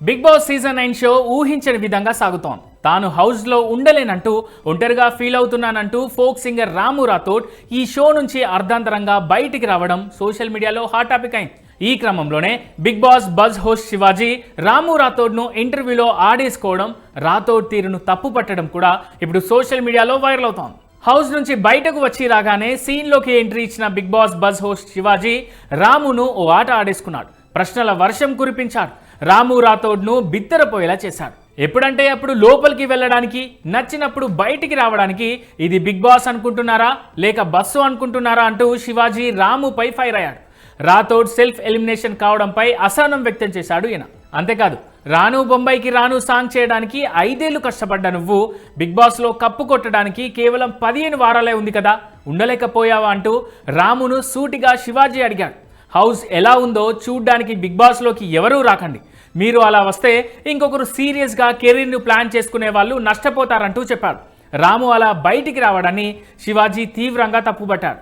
Big Boss season nine show ఊహించని విధంగా సాగుతోంది. తాను హౌస్లో ఉండలేనంటూ ఒంటరిగా ఫీల్ అవుతున్నానంటూ ఫోక్ సింగర్ రాము రాథోడ్ ఈ షో నుంచి అర్ధాంతరంగా బయటికి రావడం సోషల్ మీడియాలో హాట్ టాపిక్ అయింది. ఈ క్రమంలోనే Big Boss buzz host Shivaji Ramu రాథోడ్ను ఇంటర్వ్యూలో ఆడేసుకోవడం రాథోడ్ తీరును తప్పు పట్టడం కూడా ఇప్పుడు సోషల్ మీడియాలో వైరల్ అవుతోంది. హౌస్ నుంచి బయటకు వచ్చి రాగానే సీన్లోకి ఎంట్రీ ఇచ్చిన Big Boss buzz host Shivaji రామును ఓ ఆట ఆడేసుకున్నాడు. ప్రశ్నల వర్షం కురిపించాడు. రాము రాథోడ్ను బిత్తరపోయేలా చేశాడు ఎప్పుడంటే అప్పుడు లోపలికి వెళ్ళడానికి నచ్చినప్పుడు బయటికి రావడానికి ఇది బిగ్ బాస్ అనుకుంటున్నారా లేక బస్సు అనుకుంటున్నారా అంటూ శివాజీ రాముపై ఫైర్ అయ్యాడు. రాథోడ్ సెల్ఫ్ ఎలిమినేషన్ కావడంపై అసహనం వ్యక్తం చేశాడు ఈయన. అంతేకాదు రాను బొంబాయికి రాను సాంగ్ చేయడానికి ఐదేళ్ళు కష్టపడ్డ నువ్వు బిగ్ బాస్లో కప్పు కొట్టడానికి కేవలం పదిహేను వారాలే ఉంది కదా ఉండలేకపోయావా అంటూ రామును సూటిగా శివాజీ అడిగాడు. హౌస్ ఎలా ఉందో చూడ్డానికి బిగ్ బాస్లోకి ఎవరూ రాకండి. మీరు అలా వస్తే ఇంకొకరు సీరియస్గా కెరీర్ను ప్లాన్ చేసుకునే వాళ్ళు నష్టపోతారంటూ చెప్పారు రాము అలా బయటికి రావడాన్ని శివాజీ తీవ్రంగా తప్పుబట్టారు